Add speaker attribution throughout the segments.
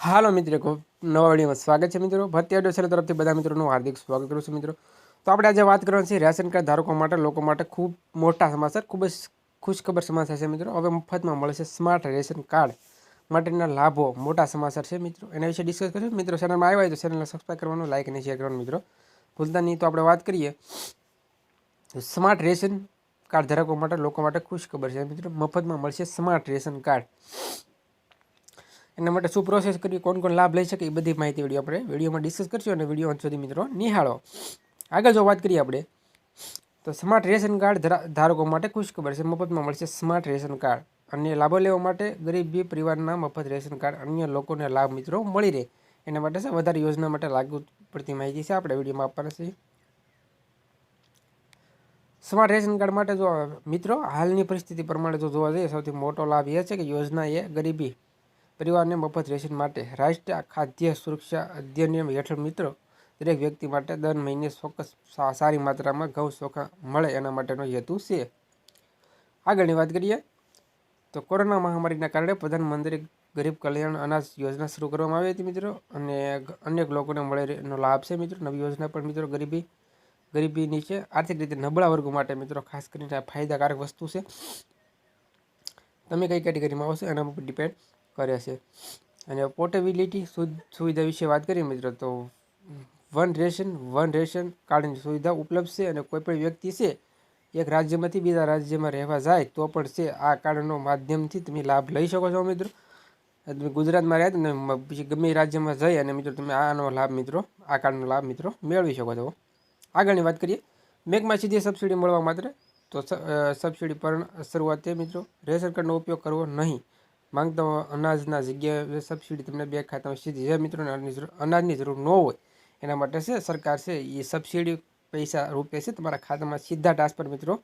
Speaker 1: હાલો મિત્રો નવા વિડીયોમાં સ્વાગત છે મિત્રો. ભત્યા ડોસર તરફથી બધા મિત્રોનું હાર્દિક સ્વાગત કરું છું મિત્રો. તો આપણે આજે વાત કરવાની છે રેશન કાર્ડ ધારકો માટે, લોકો માટે ખૂબ મોટા સમાચાર, ખૂબ જ ખુશખબર સમાચાર છે મિત્રો. હવે મફતમાં મળશે સ્માર્ટ રેશન કાર્ડ માટેના લાભો. મોટા સમાચાર છે મિત્રો. એના વિશે ડિસ્કસ કરીશું. મિત્રો ચેનલમાં આવ્યા હોય તો ચેનલને સબસ્ક્રાઈબ કરવાનું લાઇક અને શેર કરવાનું મિત્રો. ભૂલતા નહીં તો આપણે વાત કરીએ. સ્માર્ટ રેશન કાર્ડ ધારકો માટે, લોકો માટે ખુશ ખબર છે મિત્રો. મફતમાં મળશે સ્માર્ટ રેશન કાર્ડ. એના માટે શું પ્રોસેસ કરવી કોણ કોણ લાભ લઈ શકે, એ બધી માહિતી વીડિયો આપણે વિડીયોમાં ડિસ્કસ કરશું અને વીડિયો અંત મિત્રો નિહાળો. આગળ જો વાત કરીએ આપણે, તો સ્માર્ટ રેશન કાર્ડ ધારકો માટે ખુશ ખબર છે, મફતમાં મળશે સ્માર્ટ રેશન કાર્ડ. અન્ય લાભો લેવા માટે ગરીબી પરિવારના મફત રેશન કાર્ડ, અન્ય લોકોને લાભ મિત્રો મળી રહે. એના માટે છે વધારે યોજના માટે લાગુ પડતી માહિતી છે, આપણે વિડીયોમાં આપવાના છે સ્માર્ટ રેશન કાર્ડ માટે જો મિત્રો, હાલની પરિસ્થિતિ પ્રમાણે જો જોવા જઈએ, સૌથી મોટો લાભ એ છે કે યોજના એ ગરીબી પરિવારને મફત રેશન માટે રાષ્ટ્રીય ખાદ્ય સુરક્ષા અધિનિયમ હેઠળ મિત્રો, દરેક વ્યક્તિ માટે દર મહિને ચોક્કસ સારી માત્રામાં ઘઉં ચોખા મળે એના માટેનો હેતુ છે. આગળની વાત કરીએ, તો કોરોના મહામારીના કારણે પ્રધાનમંત્રી ગરીબ કલ્યાણ અનાજ યોજના શરૂ કરવામાં આવી હતી મિત્રો, અને અનેક લોકોને મળેનો લાભ છે મિત્રો. નવી યોજના પણ મિત્રો ગરીબી ગરીબી નીચે આર્થિક રીતે નબળા વર્ગો માટે મિત્રો ખાસ કરીને ફાયદાકારક વસ્તુ છે. તમે કઈ કેટેગરીમાં આવશો એના ઉપર ડિપેન્ડ કરે છે. અને પોર્ટેબિલિટી સુવિધા વિશે વાત કરીએ મિત્રો, તો વન રેશન વન રેશન કાર્ડની સુવિધા ઉપલબ્ધ છે અને કોઈપણ વ્યક્તિ છે, એક રાજ્યમાંથી બીજા રાજ્યમાં રહેવા જાય તો પણ છે, આ કાર્ડનો માધ્યમથી તમે લાભ લઈ શકો છો મિત્રો. તમે ગુજરાતમાં રહ્યા ને પછી ગમે રાજ્યમાં જઈ અને મિત્રો તમે આનો લાભ મિત્રો, આ કાર્ડનો લાભ મિત્રો મેળવી શકો છો. આગળની વાત કરીએ બેંકમાં સીધી સબસિડી મળવા માત્ર, તો સબસિડી પર શરૂઆતે મિત્રો રેશન કાર્ડનો ઉપયોગ કરવો નહીં. માંગતા અનાજના જગ્યાએ સબસિડી તમને બે ખાતામાં સીધી જે મિત્રોને અનાજની જરૂર ન હોય, એના માટે છે સરકાર છે, એ સબસિડી પૈસા રૂપે છે તમારા ખાતામાં સીધા ટ્રાન્સફર મિત્રો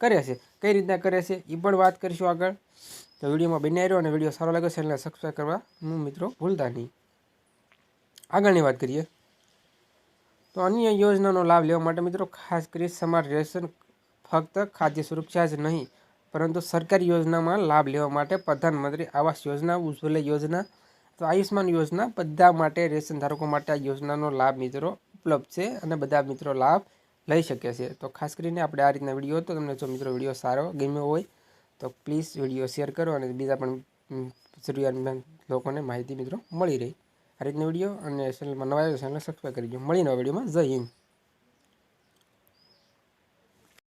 Speaker 1: કરે છે. કઈ રીતના કરે છે એ પણ વાત કરીશું આગળ. તો વિડીયોમાં બની રહ્યો અને વીડિયો સારો લાગે છે એટલે સબસ્ક્રાઈબ કરવાનું મિત્રો ભૂલતા નહીં. આગળની વાત કરીએ. તો અન્ય યોજનાનો લાભ લેવા માટે મિત્રો ખાસ કરી સમાજ રેશન ફક્ત ખાદ્ય સુરક્ષા જ નહીં પરંતુ સરકારી યોજનામાં લાભ લેવા માટે પ્રધાનમંત્રી આવાસ યોજના, ઉજ્જવલા યોજના તો આયુષ્માન યોજના બધા માટે રેશન ધારકો માટે આ યોજનાનો લાભ મિત્રો ઉપલબ્ધ છે અને બધા મિત્રો લાભ લઈ શકે છે. તો ખાસ કરીને આપણે આ રીતના વીડિયો હતો તમને જો મિત્રો વીડિયો સારો ગમ્યો હોય તો પ્લીઝ વીડિયો શેર કરો અને બીજા પણ જરૂરિયાતમંદ લોકોને માહિતી મિત્રો મળી રહી. આ રીતના વીડિયો અને ચેનલમાં નવા ચેનલ સબસ્ક્રાઈબ કરી દો મળી નવા વિડીયોમાં. જય હિન્દ.